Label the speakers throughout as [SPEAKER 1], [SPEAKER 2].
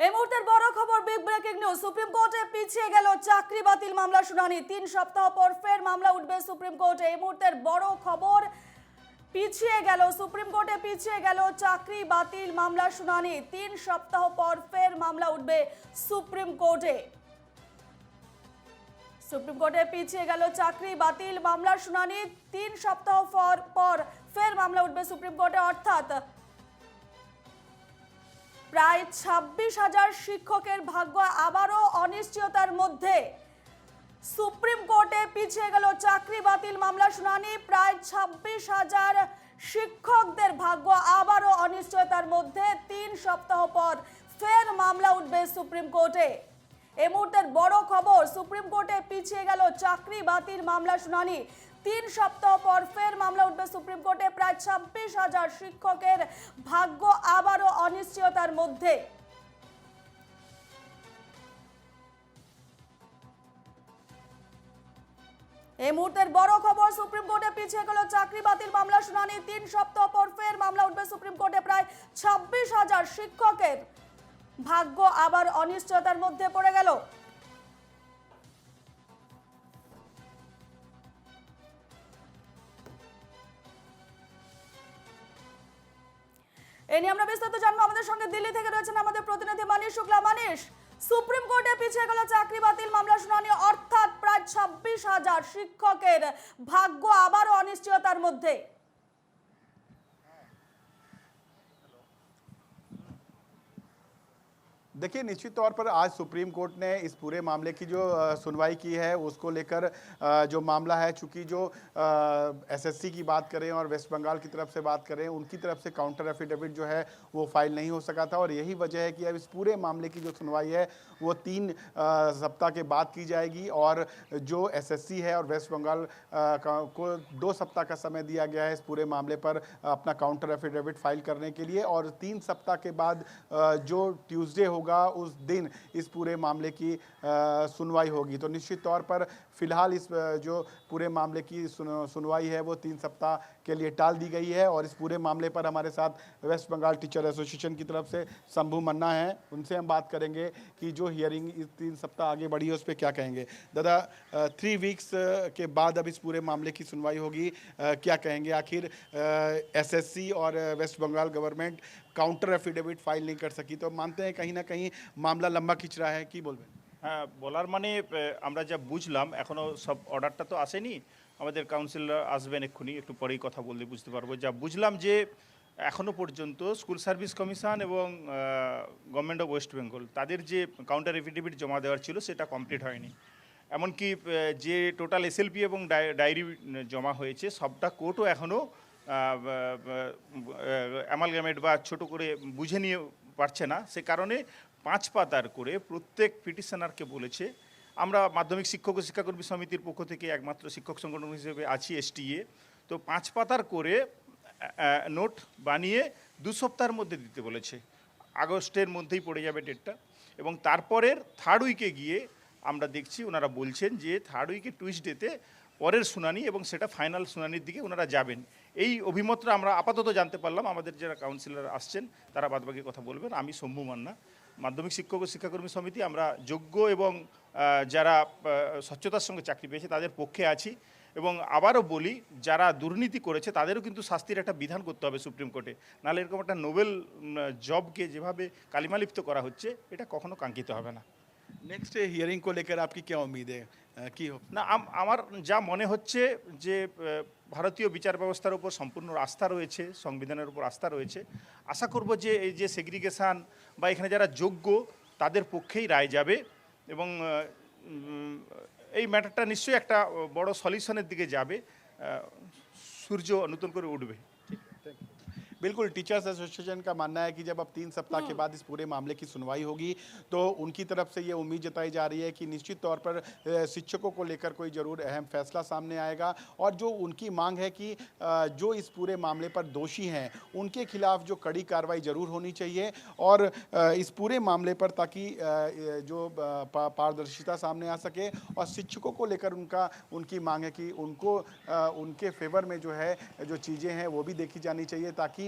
[SPEAKER 1] এই মুহূর্তের বড় খবর বিগ ব্রেকিং নিউজ সুপ্রিম কোর্টে পিছিয়ে গেল চাকরি বাতিল মামলা শুনানি। তিন সপ্তাহ পর ফের মামলা উঠবে সুপ্রিম কোর্টে এই মুহূর্তের বড় খবর, পিছিয়ে গেল সুপ্রিম কোর্টে পিছিয়ে গেল চাকরি বাতিল মামলা শুনানি। তিন সপ্তাহ পর ফের মামলা উঠবে সুপ্রিম কোর্টে সুপ্রিম কোর্টে পিছিয়ে গেল চাকরি বাতিল মামলার শুনানি। তিন সপ্তাহ পর পর ফের মামলা উঠবে সুপ্রিম কোর্টে অর্থাৎ প্রায় ছাব্বিশ হাজার শিক্ষকের ভাগ্য আবারও অনিশ্চয়তার মধ্যে। সুপ্রিম কোর্টে পিছিয়ে গেল চাকরি বাতিল মামলা শুনানি। প্রায় ছাব্বিশ হাজার শিক্ষকদের ভাগ্য আবারও অনিশ্চয়তার মধ্যে। তিন সপ্তাহ পর ফের মামলা উঠবে সুপ্রিম কোর্টে। এ মুহূর্তের বড় খবর, সুপ্রিম কোর্টে পিছিয়ে গেল চাকরি বাতিল মামলা শুনানি। তিন সপ্তাহ পর ফের মামলা উঠবে সুপ্রিম কোর্টে। প্রায় ছাব্বিশ হাজার শিক্ষকের ভাগ্য আবারও অনিশ্চয়তার মধ্যে। এই মুহূর্তের বড় খবর, সুপ্রিম কোর্টে পিছিয়ে গেল চাকরি বাতিল মামলা শুনানি। তিন সপ্তাহ পর ফের মামলা উঠবে সুপ্রিম কোর্টে। প্রায় ছাব্বিশ হাজার শিক্ষকের ভাগ্য আবার অনিশ্চয়তার মধ্যে পড়ে গেল। এ নিয়ে আমরা বিস্তারিত জানব। আমাদের সঙ্গে দিল্লি থেকে রয়েছেন আমাদের প্রতিনিধি মানিশ শুক্লা। মানিশ, সুপ্রিম কোর্টে পিছিয়ে গেল চাকরি বাতিল মামলা শুনানি, অর্থাৎ প্রায় ছাব্বিশ হাজার শিক্ষকের ভাগ্য আবারও অনিশ্চয়তার মধ্যে।
[SPEAKER 2] देखिए, निश्चित तौर पर आज सुप्रीम कोर्ट ने इस पूरे मामले की जो सुनवाई की है, उसको लेकर जो मामला है, चूँकि जो एसएससी की बात करें और वेस्ट बंगाल की तरफ़ से बात करें, उनकी तरफ़ से काउंटर एफिडेविट जो है, वो फ़ाइल नहीं हो सका था और यही वजह है कि अब इस पूरे मामले की जो सुनवाई है, वो तीन सप्ताह के बाद की जाएगी और जो एसएससी है और वेस्ट बंगाल को दो सप्ताह का समय दिया गया है इस पूरे मामले पर, अपना काउंटर एफिडेविट फ़ाइल करने के लिए और तीन सप्ताह के बाद जो ट्यूज़डे होगा उस दिन इस पूरे मामले की सुनवाई होगी। तो निश्चित तौर पर फ़िलहाल इस जो पूरे मामले की सुन, सुनवाई है वो तीन सप्ताह के लिए टाल दी गई है और इस पूरे मामले पर हमारे साथ वेस्ट बंगाल टीचर एसोसिएशन की तरफ़ से शंभू मन्ना है। उनसे हम बात करेंगे कि जो हियरिंग इस तीन सप्ताह आगे बढ़ी है उस पर क्या कहेंगे। दादा थ्री वीक्स के बाद अब इस पूरे मामले की सुनवाई होगी क्या कहेंगे? आखिर एसएससी और West Bengal government counter affidavit file नहीं कर सकी तो मानते हैं कहीं ना कहीं मामला लंबा खिंच रहा है कि की बोलবেন
[SPEAKER 3] হ্যাঁ বলার মানে আমরা যা বুঝলাম এখনও সব অর্ডারটা তো আসেনি আমাদের কাউন্সিলর আসবেন এক্ষুনি একটু পরেই কথা বললে বুঝতে পারব যা বুঝলাম যে এখনও পর্যন্ত স্কুল সার্ভিস কমিশন এবং গভর্নমেন্ট অফ ওয়েস্ট বেঙ্গল তাদের যে কাউন্টার এফিডেভিট জমা দেওয়ার ছিল সেটা কমপ্লিট হয়নি এমনকি যে টোটাল এসএলপি এবং ডায়েরি জমা হয়েছে সবটা কোর্টও এখনও অ্যামালগামেট বা ছোট করে বুঝে নিয়ে পারছে না সে কারণে পাঁচ পাতার করে প্রত্যেক পিটিশনারকে বলেছে, আমরা মাধ্যমিক শিক্ষক ও শিক্ষাকর্মী সমিতির পক্ষ থেকে একমাত্র শিক্ষক সংগঠন হিসেবে আছি এসটিএ। তো পাঁচ পাতার করে নোট বানিয়ে দু সপ্তাহের মধ্যে দিতে বলেছে। আগস্টের মধ্যেই পড়ে যাবে ডেটটা। এবং তারপরের থার্ড উইকে গিয়ে আমরা দেখছি, ওনারা বলছেন যে থার্ড উইকে টুইসডেতে পরের শুনানি এবং সেটা ফাইনাল শুনানির দিকে ওনারা যাবেন। এই অভিমতটা আমরা আপাতত জানতে পারলাম। আমাদের যারা কাউন্সিলর আসছেন, তারা বাদবাকি কথা বলবেন। আমি শম্ভু মান্না। মাধ্যমিক শিক্ষক ও শিক্ষাকর্মী সমিতি আমরা যোগ্য এবং যারা স্বচ্ছতার সঙ্গে চাকরি পেয়েছে তাদের পক্ষে আছি। এবং আবারও বলি যারা দুর্নীতি করেছে তাদেরও কিন্তু শাস্তির একটা বিধান করতে হবে সুপ্রিম কোর্টে। নাহলে এরকম একটা নোবেল জবকে যেভাবে কালিমালিপ্ত করা হচ্ছে এটা কখনো কাঙ্ক্ষিত হবে না।
[SPEAKER 2] নেক্সট হিয়ারিং কো লেকার আপনি কে উম্মীদ হ্যাঁ কি
[SPEAKER 3] না আমার যা মনে হচ্ছে যে ভারতীয় বিচার ব্যবস্থার উপর সম্পূর্ণ আস্থা রয়েছে, সংবিধানের উপর আস্থা রয়েছে। আশা করব যে এই যে সেগ্রিগেশান বা এখানে যারা যোগ্য, তাদের পক্ষেই রায় যাবে এবং এই ম্যাটারটা নিশ্চয়ই একটা বড় সলিউশনের দিকে যাবে। সূর্য নতুন করে উঠবে।
[SPEAKER 2] बिल्कुल टीचर्स एसोसिएशन का मानना है कि जब अब तीन सप्ताह के बाद इस पूरे मामले की सुनवाई होगी तो उनकी तरफ़ से ये उम्मीद जताई जा रही है कि निश्चित तौर पर शिक्षकों को लेकर कोई ज़रूर अहम फैसला सामने आएगा। और जो उनकी मांग है कि जो इस पूरे मामले पर दोषी हैं उनके खिलाफ जो कड़ी कार्रवाई ज़रूर होनी चाहिए और इस पूरे मामले पर ताकि जो पारदर्शिता सामने आ सके और शिक्षकों को लेकर उनका उनकी मांग है कि उनको उनके फेवर में जो है जो चीज़ें हैं वो भी देखी जानी चाहिए ताकि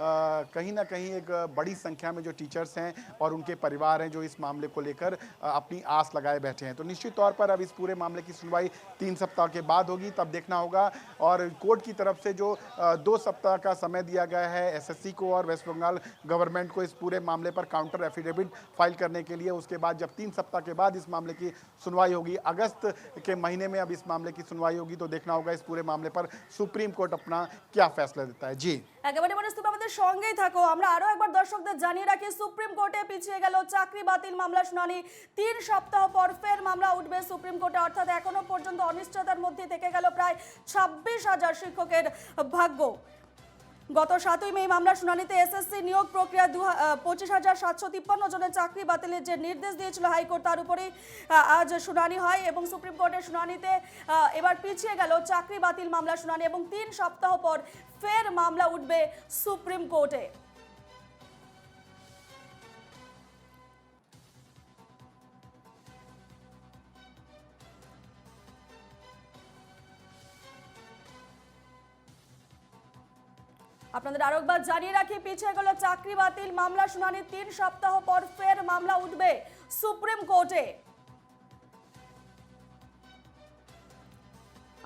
[SPEAKER 2] कहीं ना कहीं एक बड़ी संख्या में जो टीचर्स हैं और उनके परिवार हैं जो इस मामले को लेकर अपनी आस लगाए बैठे हैं। तो निश्चित तौर पर अब इस पूरे मामले की सुनवाई तीन सप्ताह के बाद होगी, तब देखना होगा। और कोर्ट की तरफ़ से जो दो सप्ताह का समय दिया गया है एसएससी को और वेस्ट बंगाल गवर्नमेंट को इस पूरे मामले पर काउंटर एफिडेविट फ़ाइल करने के लिए, उसके बाद जब तीन सप्ताह के बाद इस मामले की सुनवाई होगी, अगस्त के महीने में अब इस मामले की सुनवाई होगी तो देखना होगा इस पूरे मामले पर सुप्रीम कोर्ट अपना क्या फैसला देता है। जी।
[SPEAKER 1] আমাদের সঙ্গেই থাকো। আমরা আরও একবার দর্শকদের জানিয়ে রাখি, সুপ্রিম কোর্টে পিছিয়ে গেল চাকরি বাতিল মামলা শুনানি। তিন সপ্তাহ পর ফের মামলা উঠবে সুপ্রিম কোর্টে, অর্থাৎ এখনও পর্যন্ত অনিশ্চয়তার মধ্যে থেকে গেল প্রায় ছাব্বিশ হাজার শিক্ষকের ভাগ্য। গত সাতই মে মামলার শুনানিতে এসএসসি নিয়োগ প্রক্রিয়া দু পঁচিশ হাজার সাতশো তিপ্পান্ন জনের চাকরি বাতিলের যে নির্দেশ দিয়েছিল হাইকোর্ট, তার উপরেই আজ শুনানি হয় এবং সুপ্রিম কোর্টের শুনানিতে এবার পিছিয়ে গেল চাকরি বাতিল মামলা শুনানি এবং তিন সপ্তাহ পর ফের মামলা উঠবে সুপ্রিম কোর্টে। আপনাদের আরও একবার জানিয়ে রাখি, পিছিয়ে গেল চাকরি বাতিল, মামলা শুনানি তিন সপ্তাহ পর ফের মামলা উঠবে সুপ্রিম কোর্টে।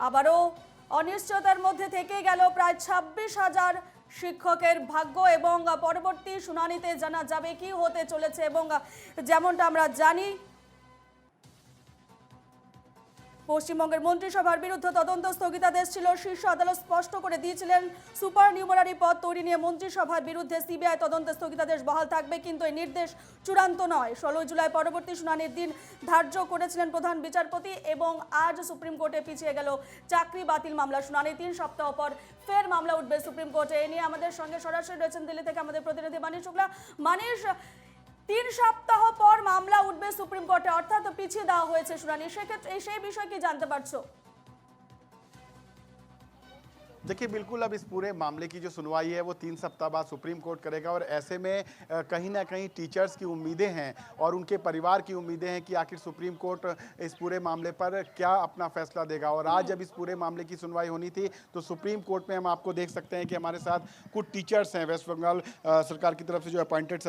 [SPEAKER 1] আবারও অনিশ্চয়তার মধ্যে থেকে গেল প্রায় ছাব্বিশ হাজার শিক্ষকের ভাগ্য এবং পরবর্তী শুনানিতে জানা যাবে কি হতে চলেছে এবং যেমনটা আমরা জানি পশ্চিমবঙ্গের মন্ত্রিসভার বিরুদ্ধে তদন্ত স্থগিতাদেশ ছিল শীর্ষ আদালত স্পষ্ট করে দিয়েছিলেন, সুপার নিউমারারি পদ তৈরি নিয়ে মন্ত্রিসভার বিরুদ্ধে সিবিআই তদন্ত স্থগিতাদেশ বহাল থাকবে, কিন্তু এই নির্দেশ চূড়ান্ত নয়। ষোলোই জুলাই পরবর্তী শুনানির দিন ধার্য করেছিলেন প্রধান বিচারপতি এবং আজ সুপ্রিম কোর্টে পিছিয়ে গেল চাকরি বাতিল মামলা। শুনানি তিন সপ্তাহ পর ফের মামলা উঠবে সুপ্রিম কোর্টে। এ নিয়ে আমাদের সঙ্গে সরাসরি রয়েছেন দিল্লি থেকে আমাদের প্রতিনিধি মানিশ শুক্লা। মানিশ তিন সপ্তাহ পর মামলা উঠবে সুপ্রিম কোর্টে। অর্থাৎ পিছিয়ে দেওয়া হয়েছে শুনানি। সেক্ষেত্রে সেই বিষয়ে কি জানতে পারছ?
[SPEAKER 2] देखिए, बिल्कुल अब इस पूरे मामले की जो सुनवाई है, वो तीन सप्ताह बाद सुप्रीम कोर्ट करेगा और ऐसे में कहीं ना कहीं टीचर्स की उम्मीदें हैं और उनके परिवार की उम्मीदें हैं कि आखिर सुप्रीम कोर्ट इस पूरे मामले पर क्या अपना फैसला देगा। और आज जब इस पूरे मामले की सुनवाई होनी थी तो सुप्रीम कोर्ट में हम आपको देख सकते हैं कि हमारे साथ कुछ टीचर्स हैं, वेस्ट बंगाल सरकार की तरफ़ से जो अपॉइंटेड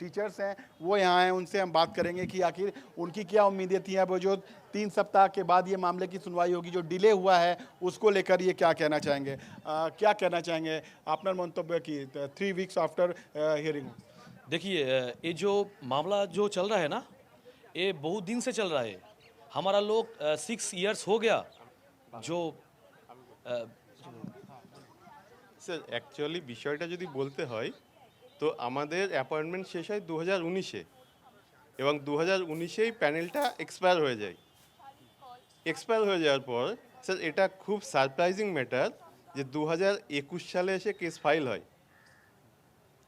[SPEAKER 2] टीचर्स हैं, वो यहाँ हैं, उनसे हम बात करेंगे कि आखिर उनकी क्या उम्मीदें थी अब जो तीन सप्ताह के बाद ये मामले की सुनवाई होगी जो डिले हुआ है उसको लेकर ये क्या कहना चाहेंगे अ, क्या कहना चाहेंगे আপনার মন্তব্য কি থ্রি উইক্স आफ्टर हियरिंग
[SPEAKER 4] देखिए ये जो मामला जो चल रहा है ना ये बहुत दिन से चल रहा है हमारा लोग सिक्स इयर्स हो गया जो अ,
[SPEAKER 5] স্যার অ্যাকচুয়ালি বিষয়টা যদি বলতে হয় তো আমাদের অ্যাপয়েন্টমেন্ট শেষ হয় দু হাজার উনিশে এবং দু হাজার উনিশেই প্যানেলটা এক্সপায়ার হয়ে যায় এক্সপায়ার হয়ে যাওয়ার পর স্যার এটা খুব সারপ্রাইজিং ম্যাটার যে দু হাজার একুশ সালে এসে কেস ফাইল হয়।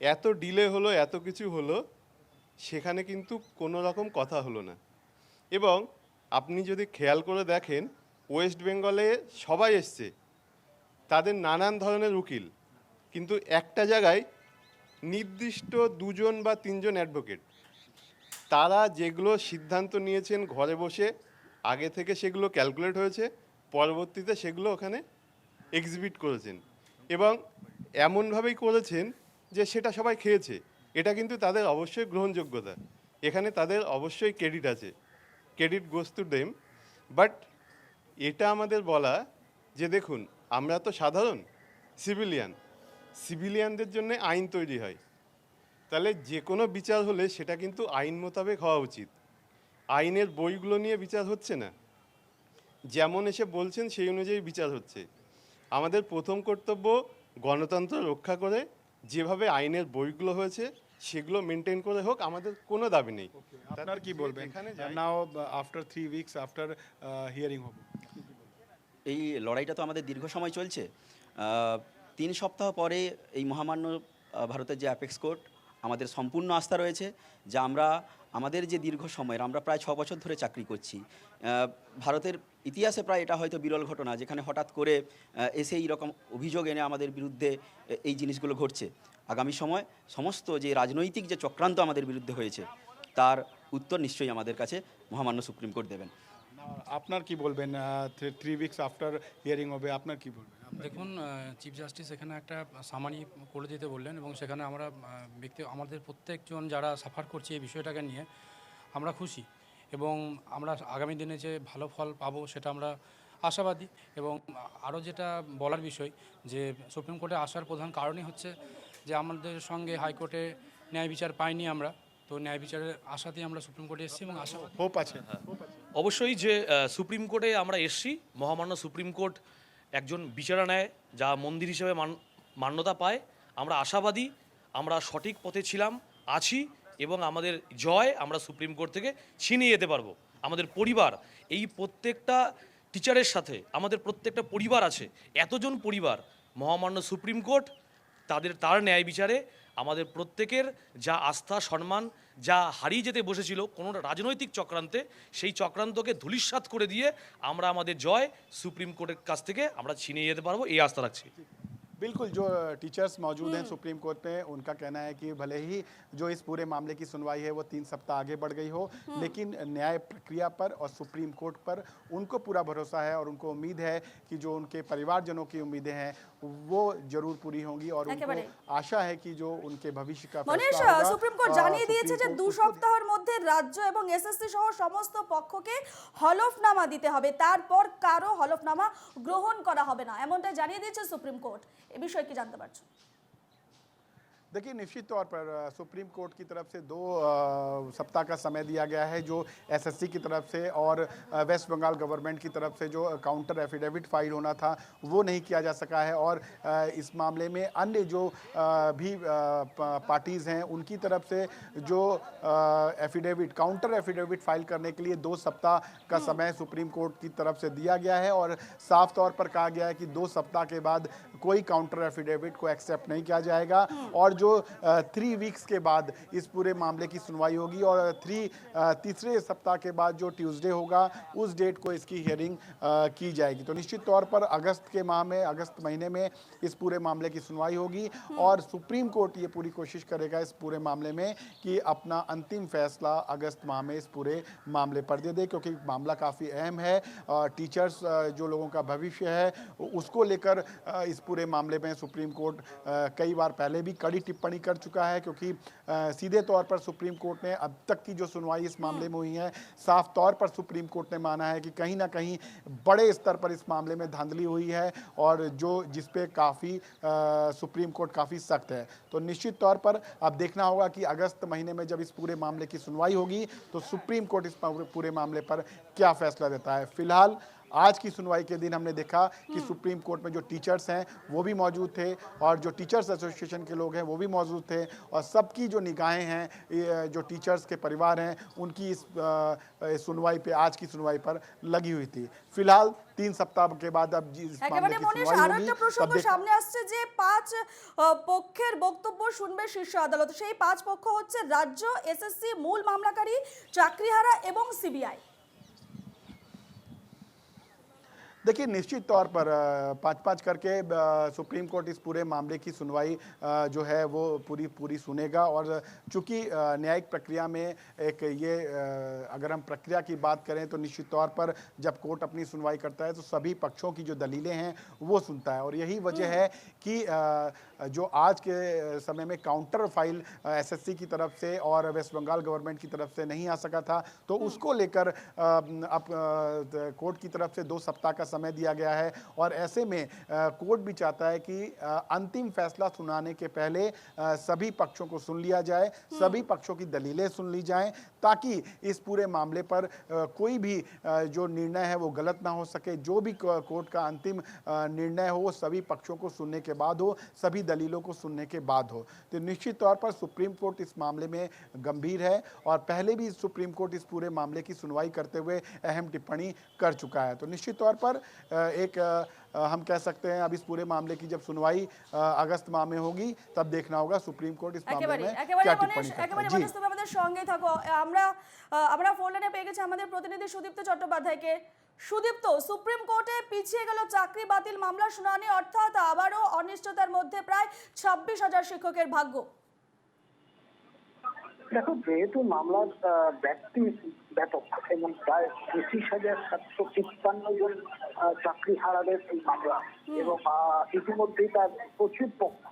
[SPEAKER 5] এত ডিলে হলো, এত কিছু হলো, সেখানে কিন্তু কোনো রকম কথা হলো না। এবং আপনি যদি খেয়াল করে দেখেন ওয়েস্ট বেঙ্গলে সবাই এসছে, তাদের নানান ধরনের উকিল। কিন্তু একটা জায়গায় নির্দিষ্ট দুজন বা তিনজন অ্যাডভোকেট তারা যেগুলো সিদ্ধান্ত নিয়েছেন ঘরে বসে আগে থেকে সেগুলো ক্যালকুলেট হয়েছে, পরবর্তীতে সেগুলো ওখানে এক্সিবিট করেছেন। এবং এমনভাবেই করেছেন যে সেটা সবাই খেয়েছে। এটা কিন্তু তাদের অবশ্যই গ্রহণযোগ্যতা। এখানে তাদের অবশ্যই ক্রেডিট আছে। Credit goes to them but এটা আমাদের বলা যে দেখুন, আমরা তো সাধারণ সিভিলিয়ান সিভিলিয়ানদের জন্য আইন তৈরি হয়। তাহলে যে কোনো বিচার হলে সেটা কিন্তু আইন মোতাবেক হওয়া উচিত। আইনের বইগুলো নিয়ে বিচার হচ্ছে না। যেমন এসে বলছেন সেই অনুযায়ী বিচার হচ্ছে। আমাদের প্রথম কর্তব্য গণতন্ত্র রক্ষা করে যেভাবে আইনের বইগুলো হয়েছে সেগুলো মেনটেন করে হোক আমাদের কোনো দাবি নেই।
[SPEAKER 2] আপনার কি বলবেন?
[SPEAKER 5] যাই-
[SPEAKER 2] now after three weeks after hearing হবে।
[SPEAKER 6] এই লড়াইটা তো আমাদের দীর্ঘ সময় চলছে। তিন সপ্তাহ পরে এই মহামান্য ভারতের যে অ্যাপেক্স কোর্ট আমাদের সম্পূর্ণ আস্থা রয়েছে যে আমরা আমাদের যে দীর্ঘ সময়ের, আমরা প্রায় ছ বছর ধরে চাকরি করছি ভারতের ইতিহাসে প্রায় এটা হয়তো বিরল ঘটনা, যেখানে হঠাৎ করে এসে এই রকম অভিযোগ এনে আমাদের বিরুদ্ধে এই জিনিসগুলো ঘটছে। আগামী সময় সমস্ত যে রাজনৈতিক যে চক্রান্ত আমাদের বিরুদ্ধে হয়েছে, তার উত্তর নিশ্চয়ই আমাদের কাছে মহামান্য সুপ্রিম কোর্ট দেবেন।
[SPEAKER 2] আপনার কি বলবেন থ্রি উইক্স আফটার হিয়ারিং হবে, আপনার কি বলবেন?
[SPEAKER 7] দেখুন চিফ জাস্টিস এখানে একটা সামারি করে দিতে বললেন এবং সেখানে আমরা ব্যক্তি আমাদের প্রত্যেকজন যারা সাফার করছে এই বিষয়টাকে নিয়ে আমরা খুশি এবং আমরা আগামী দিনে যে ভালো ফল পাবো সেটা আমরা আশাবাদী এবং আরও যেটা বলার বিষয় যে সুপ্রিম কোর্টে আসার প্রধান কারণই হচ্ছে যে আমাদের সঙ্গে হাইকোর্টে ন্যায় বিচার পাইনি আমরা। তো ন্যায় বিচারের আশাতেই আমরা সুপ্রিম কোর্টে এসেছি এবং আশা
[SPEAKER 2] होप আছে।
[SPEAKER 4] অবশ্যই যে সুপ্রিম কোর্টে আমরা এসছি মহামান্য সুপ্রিম কোর্ট একজন বিচারা নেয়, যা মন্দির হিসেবে মান- মান্যতা পায়। আমরা আশাবাদী, আমরা সঠিক পথে ছিলাম, আছি এবং আমাদের জয় আমরা সুপ্রিম কোর্ট থেকে ছিনিয়ে যেতে পারব। আমাদের পরিবার, এই প্রত্যেকটা টিচারের সাথে, আমাদের প্রত্যেকটা পরিবার আছে। এতজন পরিবার, মহামান্য সুপ্রিম কোর্ট, তাদের, তার ন্যায় বিচারে আমাদের প্রত্যেকের যা আস্থা, সম্মান, যা হারিয়ে যেতে বসেছিল কোনো রাজনৈতিক চক্রান্তে, সেই চক্রান্তকে ধূলিসাৎ করে দিয়ে আমরা আমাদের জয় সুপ্রিম কোর্টের কাছ থেকে আমরা ছিনিয়ে যেতে পারব, এই আস্থা রাখছি।
[SPEAKER 2] बिल्कुल जो टीचर्स मौजूद हैं सुप्रीम कोर्ट में उनका कहना है कि भले ही जो इस पूरे मामले की सुनवाई है वो तीन सप्ताह आगे बढ़ गई हो लेकिन न्याय प्रक्रिया पर और सुप्रीम कोर्ट पर उनको पूरा भरोसा है और उनको उम्मीद है कि जो उनके परिवारजनों की उम्मीदें हैं वो जरूर पूरी होंगी और उनको
[SPEAKER 1] একেবারে।
[SPEAKER 2] आशा है कि जो उनके भविष्य का
[SPEAKER 1] মনীষ
[SPEAKER 2] फैसला होगा,
[SPEAKER 1] সুপ্রিম কোর্ট
[SPEAKER 2] अ,
[SPEAKER 1] জানিয়ে দিয়েছে যে
[SPEAKER 2] सुप्रीम
[SPEAKER 1] দু
[SPEAKER 2] कोर्ट उसको-
[SPEAKER 1] সপ্তাহের মধ্যে রাজ্য এবং এসএসসি সহ সমস্ত পক্ষকে হলফনামা দিতে হবে তারপর কারো হলফনামা গ্রহণ করা হবে না এমনটাই জানিয়ে দিয়েছে সুপ্রিম কোর্ট এ বিষয়ে কি জানতে পারছ?
[SPEAKER 2] देखिए निश्चित तौर पर सुप्रीम कोर्ट की तरफ़ से दो सप्ताह का समय दिया गया है जो एसएससी की तरफ़ से और वेस्ट बंगाल गवर्नमेंट की तरफ़ से जो काउंटर एफिडेविट फ़ाइल होना था वो नहीं किया जा सका है। और इस मामले में अन्य जो भी पार्टीज़ हैं उनकी तरफ़ से जो एफिडेविट काउंटर एफिडेविट फ़ाइल करने के लिए दो सप्ताह का समय सुप्रीम कोर्ट की तरफ़ से दिया गया है। और साफ़ तौर पर कहा गया है कि दो सप्ताह के बाद कोई काउंटर एफिडेविट को एक्सेप्ट नहीं किया जाएगा। और जो थ्री वीक्स के बाद इस पूरे मामले की सुनवाई होगी और थ्री तीसरे सप्ताह के बाद जो ट्यूसडे होगा उस डेट को इसकी हियरिंग की जाएगी। तो निश्चित तौर पर अगस्त के माह में अगस्त महीने में इस पूरे मामले की सुनवाई होगी और सुप्रीम कोर्ट ये पूरी कोशिश करेगा इस पूरे मामले में कि अपना अंतिम फैसला अगस्त माह में इस पूरे मामले पर दे दे क्योंकि मामला काफ़ी अहम है टीचर्स जो लोगों का भविष्य है उसको लेकर इस पूरे मामले में सुप्रीम कोर्ट कई बार पहले भी कड़ी टिप्पणी कर चुका है क्योंकि अ, सीधे तौर पर सुप्रीम कोर्ट ने अब तक की जो सुनवाई इस मामले में हुई है साफ़ तौर पर सुप्रीम कोर्ट ने माना है कि कहीं ना कहीं बड़े स्तर पर इस मामले में धांधली हुई है और जो जिस पे काफ़ी सुप्रीम कोर्ट काफ़ी सख्त है। तो निश्चित तौर पर अब देखना होगा कि अगस्त महीने में जब इस पूरे मामले की सुनवाई होगी तो सुप्रीम कोर्ट इस पूरे मामले पर क्या फैसला देता है। फ़िलहाल आज की सुनवाई के दिन हमने देखा कि सुप्रीम कोर्ट में जो टीचर्स हैं वो भी मौजूद थे और जो टीचर्स एसोसिएशन के लोग हैं वो भी मौजूद थे और सबकी जो निगाहें हैं ये जो टीचर्स के परिवार हैं उनकी इस अ, सुनवाई पे आज की सुनवाई पर लगी हुई थी फिलहाल तीन सप्ताह के बाद अब जी- इस मामले
[SPEAKER 1] একেবারে
[SPEAKER 2] की
[SPEAKER 1] মনীষ
[SPEAKER 2] सुनवाई
[SPEAKER 1] আরো
[SPEAKER 2] होगी
[SPEAKER 1] একটা
[SPEAKER 2] तब
[SPEAKER 1] প্রসঙ্গ
[SPEAKER 2] देख-
[SPEAKER 1] সামনে আসছে যে পাঁচ আহ, পক্ষের বক্তব্য শুনবে শীর্ষ আদালত সেই পাঁচ পক্ষ হচ্ছে রাজ্য এসএসসি মূল মামলাকারী চাকরিহারা এবং সিবিআই
[SPEAKER 2] देखिए निश्चित तौर पर पाँच पाँच करके सुप्रीम कोर्ट इस पूरे मामले की सुनवाई जो है वो पूरी पूरी सुनेगा। और चूँकि न्यायिक प्रक्रिया में एक ये अगर हम प्रक्रिया की बात करें तो निश्चित तौर पर जब कोर्ट अपनी सुनवाई करता है तो सभी पक्षों की जो दलीलें हैं वो सुनता है। और यही वजह है कि जो आज के समय में काउंटर फ़ाइल एसएससी की तरफ़ से और वेस्ट बंगाल गवर्नमेंट की तरफ़ से नहीं आ सका था तो उसको लेकर अब कोर्ट की तरफ़ से दो सप्ताह का समय दिया गया है। और ऐसे में कोर्ट भी चाहता है कि अंतिम फैसला सुनाने के पहले सभी पक्षों को सुन लिया जाए सभी पक्षों की दलीलें सुन ली जाएँ ताकि इस पूरे मामले पर कोई भी जो निर्णय है वो गलत ना हो सके। जो भी कोर्ट का अंतिम निर्णय हो, वो सभी पक्षों को सुनने के बाद हो, सभी दलीलों को सुनने के बाद हो। तो निश्चित तौर पर सुप्रीम कोर्ट इस मामले में गंभीर है और पहले भी सुप्रीम कोर्ट इस पूरे मामले की सुनवाई करते हुए अहम टिप्पणी कर चुका है। तो निश्चित तौर पर एक हम कह सकते हैं अब इस पूरे मामले की जब सुनवाई अ, अगस्त माह में होगी तब देखना होगा सुप्रीम कोर्ट इस मामले
[SPEAKER 1] একেবারে
[SPEAKER 2] में
[SPEAKER 1] একেবারে
[SPEAKER 2] क्या
[SPEAKER 1] মনীষ
[SPEAKER 2] टिप्पणी करता
[SPEAKER 1] একেবারে
[SPEAKER 2] है जी
[SPEAKER 1] মনীষ তুমি আমাদের সঙ্গে থাকো আমরা আহ, আমরা ফোন লাইনে পেয়ে গেছি আমাদের প্রতিনিধি সুদীপ্ত চট্টোপাধ্যায়কে সুদীপ্ত সুপ্রিম কোর্টে পিছিয়ে গেল চাকরি বাতিল মামলা শুনানি অর্থাৎ আবারও অনিশ্চয়তার মধ্যে প্রায় ছাব্বিশ হাজার শিক্ষকের ভাগ্য
[SPEAKER 8] দেখো যেহেতু মামলার আহ, ব্যাপ্তি ব্যাপক এবং প্রায় পঁচিশ হাজার সাতশো তিপ্পান্ন জন চাকরি হারাদের এই মামলা। এবং ইতিমধ্যেই তার প্রচুর পক্ষ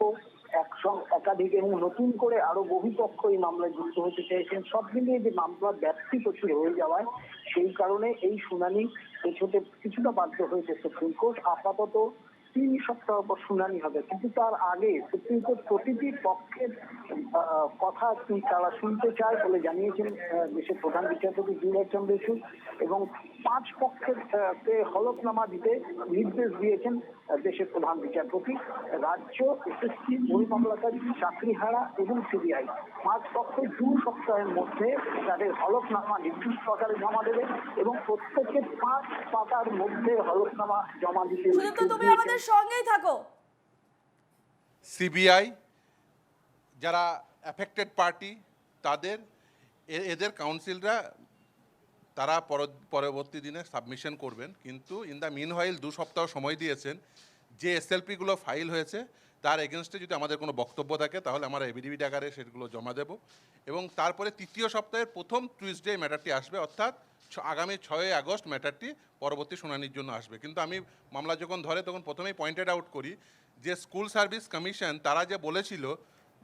[SPEAKER 8] একসঙ্গে একাধিক এবং নতুন করে আরও বহু পক্ষ এই মামলায় যুক্ত হতে চাইছেন সব মিলিয়ে যে মামলার ব্যাপ্তি প্রচুর হয়ে যাওয়ায় সেই কারণে এই শুনানি পেছোতে কিছুটা বাধ্য হয়েছে সুপ্রিম কোর্ট। আপাতত তিন সপ্তাহ পর শুনানি হবে কিন্তু তার আগে সুপ্রিম কোর্ট প্রতিটি পক্ষের কথা তারা শুনতে চায় বলে জানিয়েছেন দেশের প্রধান বিচারপতি জুনিয়র চন্দ্রচূড় এবং পাঁচ পক্ষের হলফনামা দিতে নির্দেশ দিয়েছেন দেশের প্রধান বিচারপতি রাজ্য এসএসসি মূল মামলাকারী চাকরিহারা এবং সিবিআই পাঁচ পক্ষ দু সপ্তাহের মধ্যে তাদের হলফনামা নির্দিষ্ট আকারে জমা দেবে এবং প্রত্যেকের পাঁচ পাতার মধ্যে হলফনামা জমা দিতে।
[SPEAKER 1] সঙ্গেই থাকো।
[SPEAKER 9] সিবিআই, যারা অ্যাফেক্টেড পার্টি তাদের এদের কাউন্সিলরা তারা পরবর্তী দিনে সাবমিশন করবেন। কিন্তু ইন দ্য মিন হোয়াইল দু সপ্তাহ সময় দিয়েছেন। যে এসএলপিগুলো ফাইল হয়েছে তার এগেনস্টে যদি আমাদের কোনো বক্তব্য থাকে, তাহলে আমরা এভিডিভিট আকারে সেগুলো জমা দেব। এবং তারপরে তৃতীয় সপ্তাহের প্রথম টুইসডে ম্যাটারটি আসবে, অর্থাৎ আগামী ছয়ই আগস্ট ম্যাটারটি পরবর্তী শুনানির জন্য আসবে। কিন্তু আমি মামলা যখন ধরে, তখন প্রথমেই পয়েন্টেড আউট করি যে স্কুল সার্ভিস কমিশন তারা যে বলেছিল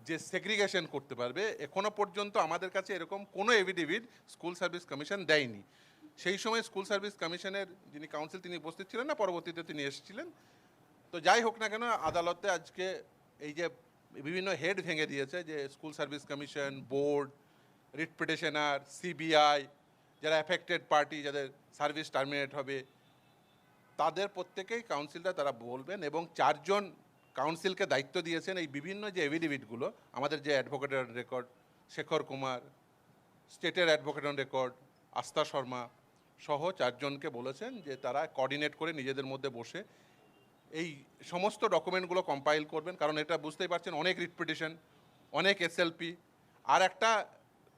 [SPEAKER 9] যে সেগ্রিগেশন করতে পারবে, এখনও পর্যন্ত আমাদের কাছে এরকম কোনো এভিডেভিট স্কুল সার্ভিস কমিশন দেয়নি। সেই সময় স্কুল সার্ভিস কমিশনের যিনি কাউন্সিল তিনি উপস্থিত ছিলেন না, পরবর্তীতে তিনি এসেছিলেন। তো যাই হোক না কেন, আদালতে আজকে এই যে বিভিন্ন হেড ভেঙে দিয়েছে যে school service commission, board, writ petitioner, CBI, যারা অ্যাফেক্টেড পার্টি যাদের সার্ভিস টার্মিনেট হবে, তাদের প্রত্যেকেই কাউন্সিলরা তারা বলবেন এবং চারজন কাউন্সিলকে দায়িত্ব দিয়েছেন এই বিভিন্ন যে এভিডেভিটগুলো আমাদের যে অ্যাডভোকেটের রেকর্ড শেখর কুমার স্টেটের অ্যাডভোকেটের রেকর্ড আস্থা শর্মা সহ চারজনকে বলেছেন যে তারা কোঅর্ডিনেট করে নিজেদের মধ্যে বসে এই সমস্ত ডকুমেন্টগুলো কম্পাইল করবেন কারণ এটা বুঝতেই পারছেন অনেক রিট পিটিশন অনেক এসএলপি আর একটা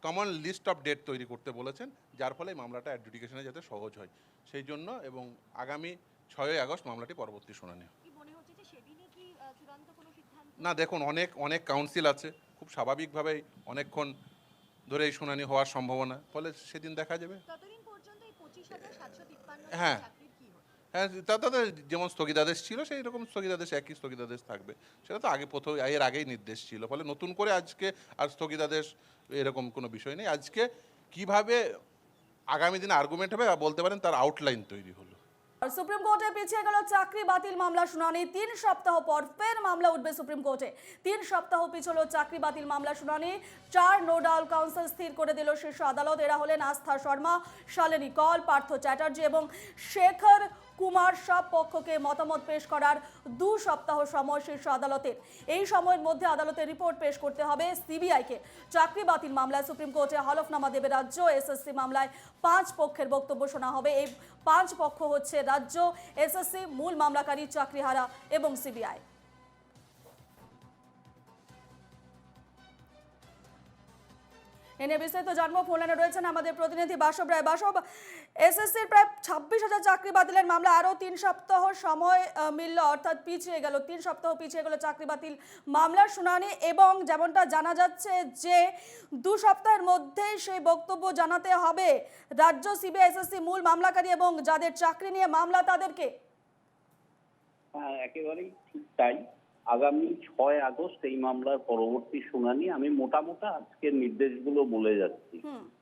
[SPEAKER 9] কমন লিস্ট অফ ডেট তৈরি করতে বলেছেন যার ফলে মামলাটা অ্যাডজুডিকেশনে যাতে সহজ হয়। সেই জন্য এবং আগামী ছয়ই আগস্ট মামলাটি পরবর্তী শুনানি না দেখুন অনেক অনেক কাউন্সিল আছে খুব স্বাভাবিকভাবেই অনেকক্ষণ ধরে এই শুনানি হওয়ার সম্ভাবনা ফলে সেদিন দেখা যাবে। হ্যাঁ। হ্যাঁ তাদের যেমন স্থগিতাদেশ ছিল, সেই রকম স্থগিতাদেশ, একই স্থগিতাদেশ থাকবে। সেটা তো আগে প্রথম, এর আগেই নির্দেশ ছিল। ফলে নতুন করে আজকে আর স্থগিতাদেশ এরকম কোনো বিষয় নেই। আজকে কীভাবে আগামী দিনে আর্গুমেন্ট হবে বলতে পারেন তার আউটলাইন তৈরি হলো।
[SPEAKER 1] সুপ্রিম কোর্টে পিছিয়ে গেল চাকরি বাতিল মামলা শুনানি। তিন সপ্তাহ পর ফের মামলা উঠবে সুপ্রিম কোর্টে। তিন সপ্তাহ পিছলো চাকরি বাতিল মামলা শুনানি। চার নোডাল কাউন্সিল স্থির করে দিল শীর্ষ আদালত। এরা হলেন আস্থা শর্মা, শালিনী কল, পার্থ চ্যাটার্জি এবং শেখর কুমার সব পক্ষকে মতামত পেশ করার দু সপ্তাহ সময় শীর্ষ আদালতের। এই সময়ের মধ্যে আদালতের রিপোর্ট পেশ করতে হবে সিবিআইকে। চাকরি বাতিল মামলায় সুপ্রিম কোর্টে হলফনামা দেবে রাজ্য, এসএসসি মামলায় পাঁচ পক্ষের বক্তব্য শোনা হবে। এই পাঁচ পক্ষ হচ্ছে রাজ্য, এসএসসি, মূল মামলাকারী, চাকরিহারা এবং সিবিআই। এ নিয়ে বিস্তারিত জানব। ফোন লাইনে রয়েছেন আমাদের প্রতিনিধি বাসব রায়। বাসব, এসএসসির প্রায় ছাব্বিশ হাজার চাকরি বাতিলের মামলা, আরও তিন সপ্তাহ সময় মিলল, অর্থাৎ পিছিয়ে গেল, তিন সপ্তাহ পিছিয়ে গেল চাকরি বাতিল মামলার শুনানি এবং যেমনটা জানা যাচ্ছে যে দু সপ্তাহের মধ্যেই সেই বক্তব্য জানাতে হবে রাজ্য সিবিআই এসএসসি মূল মামলাকারী এবং যাদের চাকরি নিয়ে মামলা তাদেরকে।
[SPEAKER 10] হ্যাঁ একেবারেই ঠিক তাই। আগামী ছয় আগস্ট এই মামলার পরবর্তী শুনানি। আমি মোটা মোটা আজকের নির্দেশগুলো বলে যাচ্ছি।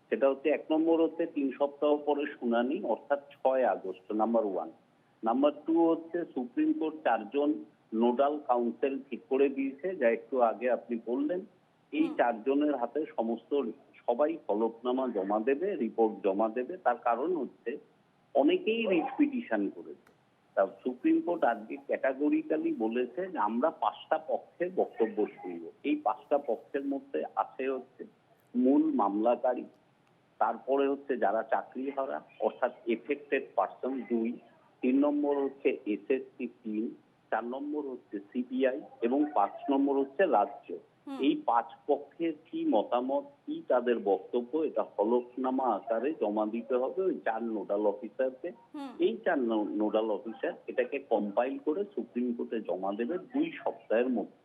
[SPEAKER 10] সেটা হচ্ছে এক নম্বর হচ্ছে তিন সপ্তাহ পরে শুনানি অর্থাৎ ছয় August number one. Number two হচ্ছে সুপ্রিম কোর্ট চারজন নোডাল কাউন্সিল ঠিক করে দিয়েছে যা একটু আগে আপনি বললেন। এই চারজনের হাতে সমস্ত সবাই হলফনামা জমা দেবে রিপোর্ট জমা দেবে। তার কারণ হচ্ছে অনেকেই রিট পিটিশন করেছে। তা সুপ্রিম কোর্ট আজকে ক্যাটাগরিক্যালি বলেছে যে আমরা পাঁচটা পক্ষের বক্তব্য শুনব। এই পাঁচটা পক্ষের মধ্যে আছে হচ্ছে মূল মামলাকারী, তারপরে হচ্ছে যারা চাকরি হারা অর্থাৎ এফেক্টেড পার্সন দুই, তিন নম্বর হচ্ছে এসএসসি তিন চার নম্বর হচ্ছে সিবিআই এবং পাঁচ নম্বর হচ্ছে রাজ্য। এই পাঁচ পক্ষের কি মতামত কি তাদের বক্তব্য এটা হলফনামা আকারে জমা দিতে হবে ওই চার নোডাল অফিসারকে। এই চার নোডাল অফিসার এটাকে কম্পাইল করে সুপ্রিম কোর্টে জমা দেবে দুই সপ্তাহের মধ্যে।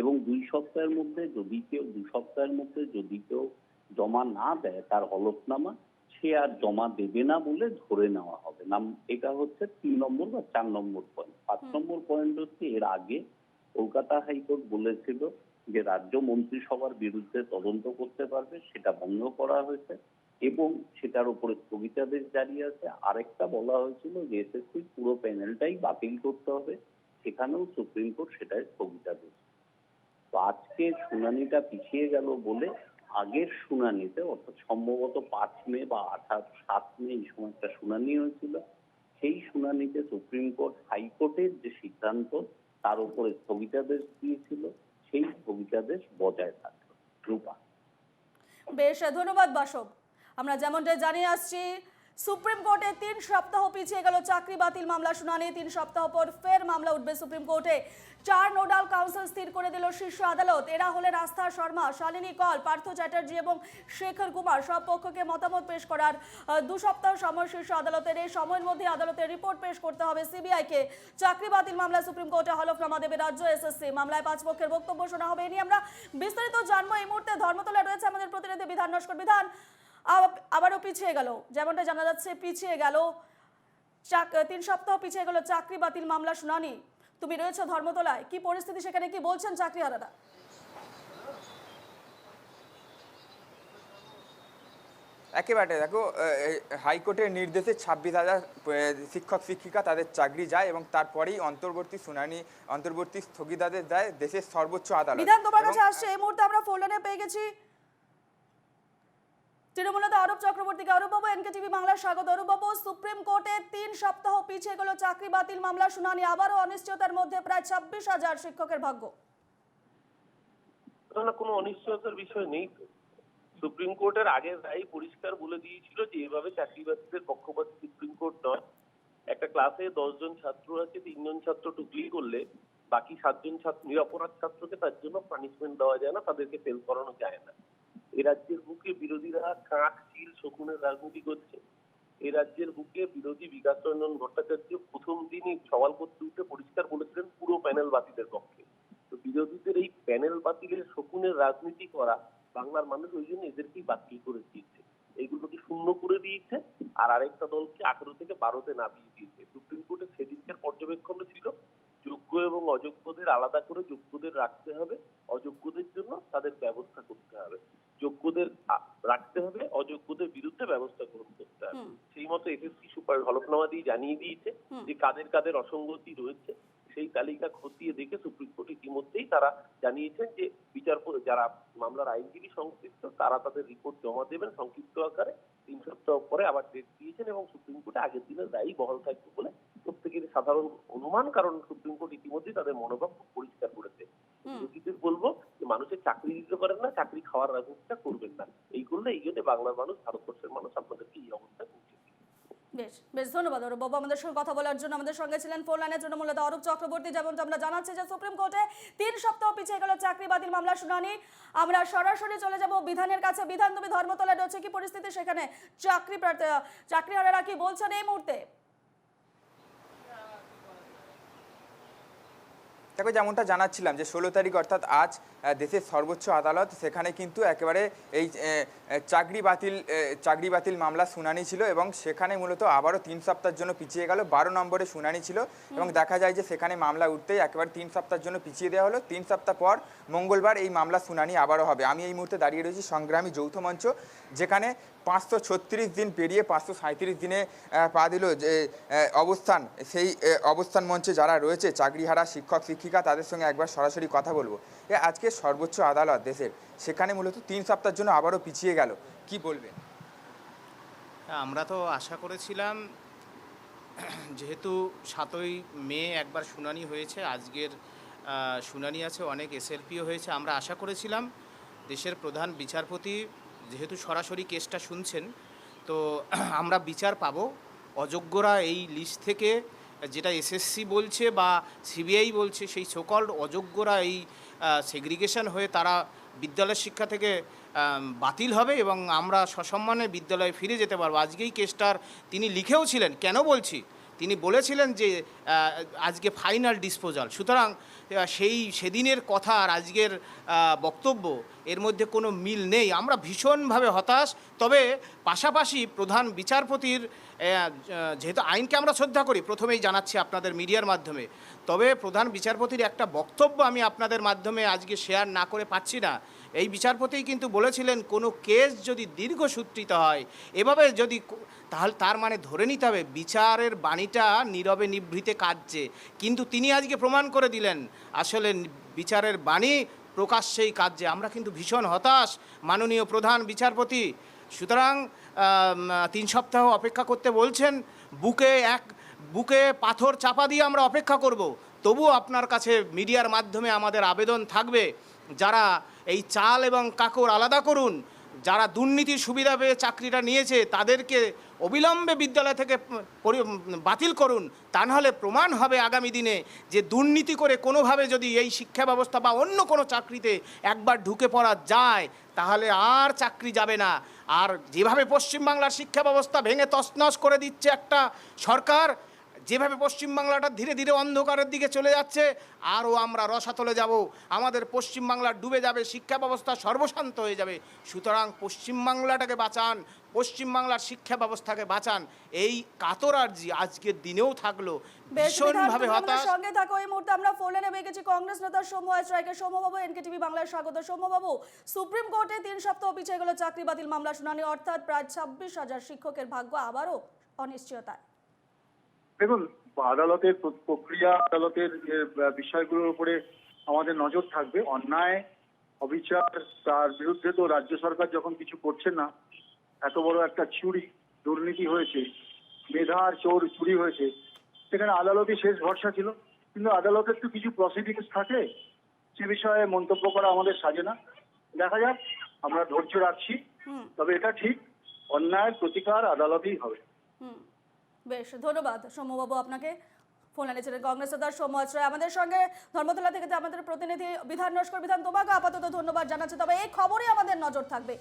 [SPEAKER 10] এবং দুই সপ্তাহের মধ্যে যদি কেউ দু সপ্তাহের মধ্যে যদি কেউ জমা না দেয় তার হলফনামা সে আর জমা দেবে না বলে ধরে নেওয়া হবে। নাম এটা হচ্ছে তিন নম্বর বা চার নম্বর পয়েন্ট পাঁচ নম্বর পয়েন্ট হচ্ছে এর আগে কলকাতা হাইকোর্ট বলেছিল যে রাজ্য মন্ত্রিসভার বিরুদ্ধে তদন্ত করতে পারবে, সেটা বন্ধ করা হয়েছে এবং সেটার উপরে স্থগিতাদেশ জারি আছে। আরেকটা বলা হয়েছিল যে এসএসসি পুরো প্যানেলটাই বাতিল করতে হবে, সেখানেও সুপ্রিম কোর্ট সেটাই স্থগিতাদেশ। তো আজকে শুনানিটা পিছিয়ে গেল বলে আগের শুনানিতে, অর্থাৎ সম্ভবত পাঁচ মে বা আঠাশ সাত মে এই সময় একটা শুনানি হয়েছিল, সেই শুনানিতে সুপ্রিম কোর্ট হাইকোর্টের যে সিদ্ধান্ত, তার উপরে স্থগিতাদেশ দিয়েছিল। সেই ভূমিকাদের বজায় থাকল রূপা।
[SPEAKER 1] বেশ ধন্যবাদ বাসব। আমরা যেমনটা জানিয়ে আসছি সুপ্রিম কোর্টে তিন সপ্তাহ পিছিয়ে গেল চাকরি বাতিল মামলা শুনানি। তিন সপ্তাহ পর ফের মামলা উঠবে সুপ্রিম কোর্টে। চার নোডাল কাউন্সিল স্থির করে দিল শীর্ষ আদালত। এরা হলেন আস্থা শর্মা, শালিনী কল, পার্থ চ্যাটার্জি এবং শেখর কুমার। সব পক্ষকে মতামত পেশ করার দু সপ্তাহ সময় শীর্ষ আদালতের। এই সময়ের মধ্যে আদালতের রিপোর্ট পেশ করতে হবে সিবিআইকে। চাকরি বাতিল মামলা সুপ্রিম কোর্টে হলফনামা দেবে রাজ্য এসএসসি মামলায় পাঁচ পক্ষের বক্তব্য শোনা হবে। এ নিয়ে আমরা বিস্তারিত জানব। এই মুহূর্তে ধর্মতলায় রয়েছে আমাদের প্রতিনিধি বিধান নস্কর। বিধান আবারও পিছিয়ে গেল। যেমনটা জানা যাচ্ছে পিছিয়ে গেল। চাক- তিন সপ্তাহ পিছিয়ে গেল চাকরি বাতিল মামলা শুনানি। তুমি রয়েছে ধর্মতলায়। কি পরিস্থিতি সেখানে? কি বলছেন চাকরিহারারা?
[SPEAKER 11] একেবারে দেখো হাইকোর্টের নির্দেশে ছাব্বিশ হাজার শিক্ষক শিক্ষিকা তাদের চাকরি যায় এবং তারপরেই অন্তর্বর্তী শুনানি অন্তর্বর্তী স্থগিতাদেশ দেয় দেশের সর্বোচ্চ আদালত।
[SPEAKER 1] বিধান তোমার কাছে আসছে এই মুহূর্তে আমরা ফোল্ডারে পেয়ে গেছি। তৃণমূলতা অরূপ চক্রবর্তীকে অরূপ বাবু এনকে টিভি বাংলার স্বাগত। অরূপ বাবু, সুপ্রিম কোর্টে তিন সপ্তাহ পিছিয়ে গেল চাকরি বাতিল মামলা শুনানি। আবারও অনিশ্চয়তার মধ্যে প্রায় ছাব্বিশ হাজার শিক্ষকের ভাগ্য।
[SPEAKER 12] কোনো অনিশ্চয়তার বিষয় নেই সুপ্রিম কোর্টের আগের রায় পরিষ্কার বলে দিয়েছিল যে এভাবে চাকরি বাতিলের পক্ষপাত সুপ্রিম কোর্ট নয়। একটা ক্লাসে দশজন ছাত্র আছে, তিনজন ছাত্র টুকলি করলে বাকি সাতজন ছাত্র, নিরপরাধ ছাত্রকে তার জন্য পানিশমেন্ট দেওয়া যায় না, তাদেরকে ফেল করানো যায় না। এ রাজ্যের বুকে বিরোধীরা কাক, চিল, শকুনের রাজনীতি করছে। এ রাজ্যের বুকে বিরোধী বিকাশ রঞ্জন ভট্টাচার্য প্রথম দিনই সওয়াল করতে উঠে পরিষ্কার বলেছিলেন পুরো প্যানেল বাতিলের পক্ষে। তো বিরোধীদের এই প্যানেল বাতিলের শকুনের রাজনীতি করা বাংলার মানুষ ওই জন্য এদেরকেই বাতিল করে দিয়েছে। এইগুলোকে শূন্য করে দিয়েছে আর আরেকটা দলকে আঠারো থেকে বারোতে নামিয়ে দিয়েছে। সুপ্রিম কোর্টের সেদিনকার পর্যবেক্ষণ ছিল, যোগ্য এবং অযোগ্যদের আলাদা করে যোগ্যদের রাখতে হবে, অযোগ্যদের জন্য তাদের ব্যবস্থা করতে হবে যোগ্যদের আ- রাখতে হবে অযোগ্যদের বিরুদ্ধে ব্যবস্থা গ্রহণ করতে হবে। সেই মতো এসএসসি সুপার হলফনামা দিয়ে জানিয়ে দিয়েছে যে কাদের কাদের অসঙ্গতি রয়েছে সেই তালিকা খতিয়ে দেখে সুপ্রিম কোর্ট ইতিমধ্যেই তারা জানিয়েছেন যে বিচারপতি যারা মামলার আইনজীবী সংশ্লিষ্ট তারা তাদের রিপোর্ট জমা দেবেন সংক্ষিপ্ত আকারে। তিন সপ্তাহ পরে আবার ডেট দিয়েছেন এবং সুপ্রিম কোর্টে আগের দিনের রায়ই বহাল থাকবে বলে প্রত্যেকের সাধারণ অনুমান কারণ সুপ্রিম কোর্ট ইতিমধ্যেই তাদের মনোভাব পরিষ্কার করেছে। বলব যে মানুষের চাকরি দিতে পারেন না চাকরি খাওয়ার রাজনীতিটা করবেন না। এই করলে এই জন্য বাংলার মানুষ ভারতবর্ষের মানুষ আপনাদেরকে এই অবস্থায় পৌঁছে
[SPEAKER 1] বেশ বেশ ধন্যবাদ অরূপ বাবু। আমাদের সঙ্গে কথা বলার জন্য আমাদের সঙ্গে ছিলেন ফোন লাইনে তৃণমূলতা অরূপ চক্রবর্তী যেমন আমরা জানাচ্ছি যে সুপ্রিম কোর্টে তিন সপ্তাহ পিছিয়ে গেল চাকরি বাতিল মামলা শুনানি। আমরা সরাসরি চলে যাব বিধানের কাছে। বিধান তুমি ধর্মতলায় রয়েছে কি পরিস্থিতি সেখানে? চাকরি প্রার্থী চাকরিহারারা কি বলছেন এই মুহূর্তে?
[SPEAKER 11] দেখো যেমনটা জানাচ্ছিলাম যে ষোলো তারিখ অর্থাৎ আজ দেশের সর্বোচ্চ আদালত সেখানে কিন্তু একেবারে এই চাকরি বাতিল চাকরি বাতিল মামলা শুনানি ছিল এবং সেখানে মূলত আবারও তিন সপ্তাহের জন্য পিছিয়ে গেল বারো নম্বরে শুনানি ছিল এবং দেখা যায় যে সেখানে মামলা উঠতেই একেবারে তিন সপ্তাহের জন্য পিছিয়ে দেওয়া হলো। তিন সপ্তাহ পর মঙ্গলবার এই মামলা শুনানি আবারও হবে। আমি এই মুহূর্তে দাঁড়িয়ে রয়েছি সংগ্রামী যৌথ মঞ্চ যেখানে পাঁচশো ছত্রিশ দিন পেরিয়ে পাঁচশো সাঁত্রিশ দিনে পা দিল যে অবস্থান। সেই অবস্থান মঞ্চে যারা রয়েছে চাকরিহারা শিক্ষক শিক্ষিকা তাদের সঙ্গে একবার সরাসরি কথা বলব। আজকে সর্বোচ্চ আদালত দেশের। সেখানে মূলত তিন সপ্তাহের জন্য আবারও পিছিয়ে গেল। কি বলবেন?
[SPEAKER 13] আমরা তো আশা করেছিলাম, যেহেতু সাতই মে একবার শুনানি হয়েছে, আজকের শুনানি আছে, অনেক এসএলপিও হয়েছে, আমরা আশা করেছিলাম দেশের প্রধান বিচারপতি যেহেতু সরাসরি কেসটা শুনছেন, তো আমরা বিচার পাবো। অযোগ্যরা এই লিস্ট থেকে যেটা এসএসসি বলছে বা সিবিআই বলছে, সেই সকল অযোগ্যরা এই সেগ্রিগেশন হয়ে তারা বিদ্যালয় শিক্ষা থেকে বাতিল হবে এবং আমরা সসম্মানে বিদ্যালয়ে ফিরে যেতে পারব। আজকেই কেসটার তিনি লিখেও ছিলেন। কেন বলছি? তিনি বলেছিলেন যে আজকে ফাইনাল ডিসপোজাল সুতরাং সেই সেদিনের কথা আর আজকের বক্তব্য, এর মধ্যে কোনো মিল নেই। আমরা ভীষণভাবে হতাশ। তবে পাশাপাশি প্রধান বিচারপতির যেহেতু আইনকে আমরা শ্রদ্ধা করি, প্রথমেই জানাচ্ছি আপনাদের মিডিয়ার মাধ্যমে। তবে প্রধান বিচারপতির একটা বক্তব্য আমি আপনাদের মাধ্যমে আজকে শেয়ার না করে পাচ্ছি না। এই বিচারপতি কিন্তু বলেছিলেন, কোনো কেস যদি দীর্ঘসূত্রিত হয়, এভাবে যদি তাহলে, তার মানে ধরে নিতে হবে, বিচারের বাণীটা নীরবে নিভৃতে কাটছে কিন্তু তিনি আজকে প্রমাণ করে দিলেন, আসলে বিচারের বাণী প্রকাশ্যেই কাজে আমরা কিন্তু ভীষণ হতাশ, মাননীয় প্রধান বিচারপতি। সুতরাং তিন সপ্তাহ অপেক্ষা করতে বলছেন, বুকে এক, বুকে পাথর চাপা দিয়ে আমরা অপেক্ষা করব। তবুও আপনার কাছে মিডিয়ার মাধ্যমে আমাদের আবেদন থাকবে। যারা এই চাল এবং কাকর আলাদা করুন, যারা দুর্নীতির সুবিধা পেয়ে চাকরিটা নিয়েছে, তাদেরকে অবিলম্বে বিদ্যালয় থেকে বাতিল করুন। তা নাহলে প্রমাণ হবে আগামী দিনে যে দুর্নীতি করে কোনোভাবে যদি এই শিক্ষা ব্যবস্থা বা অন্য কোনো চাকরিতে একবার ঢুকে পড়া যায়, তাহলে আর চাকরি যাবে না। আর যেভাবে পশ্চিমবাংলার শিক্ষা ব্যবস্থা ভেঙে তছনছ করে দিচ্ছে একটা সরকার যেভাবে পশ্চিমবাংলাটা ধীরে ধীরে অন্ধকারের দিকে চলে যাচ্ছে আরও আমরা রসাতলে যাব। আমাদের পশ্চিমবাংলা ডুবে যাবে শিক্ষা ব্যবস্থা সর্বশান্ত হয়ে যাবে। সুতরাং পশ্চিমবাংলাটাকে বাঁচান পশ্চিমবাংলার শিক্ষা ব্যবস্থাকে বাঁচান। এই কাতর আর্জি আজকের দিনেও থাকল। ভীষণভাবে হতাশ।
[SPEAKER 1] সঙ্গে থাকো এই মুহূর্তে আমরা ফোনে নেমে গেছি কংগ্রেস নেতা সৌম্য রায়কে। সৌম্যবাবু এনকে টিভি বাংলায় স্বাগত। সৌম্যবাবু সুপ্রিম কোর্টে তিন সপ্তাহ পিছিয়ে গেল চাকরি বাতিল মামলা শুনানি অর্থাৎ প্রায় ছাব্বিশ হাজার শিক্ষকের ভাগ্য আবারও অনিশ্চয়তায়।
[SPEAKER 14] দেখুন আদালতের প্রক্রিয়া আদালতের বিষয়গুলোর উপরে আমাদের নজর থাকবে। অন্যায় অবিচার তার বিরুদ্ধে তো রাজ্য সরকার যখন কিছু করছে না এত বড় একটা চুরি দুর্নীতি হয়েছে মেধার চোর চুরি হয়েছে সেখানে আদালতে শেষ ভরসা ছিল। কিন্তু আদালতের তো কিছু প্রসিডিংস থাকে সে বিষয়ে মন্তব্য করা আমাদের সাজে না। দেখা যাক আমরা ধৈর্য রাখছি তবে এটা ঠিক অন্যায়ের প্রতিকার আদালতেই হবে।
[SPEAKER 1] হুম। বেশ, ধন্যবাদ সৌম্যবাবু আপনাকে। ফোন এনেছিলেন কংগ্রেস নেতা সৌম্য আশ্রয়। আমাদের সঙ্গে ধর্মতলা থেকে আমাদের প্রতিনিধি বিধান নস্কর, বিধান তোমাকে আপাতত ধন্যবাদ জানাচ্ছি। তবে এই খবরই আমাদের নজর থাকবে।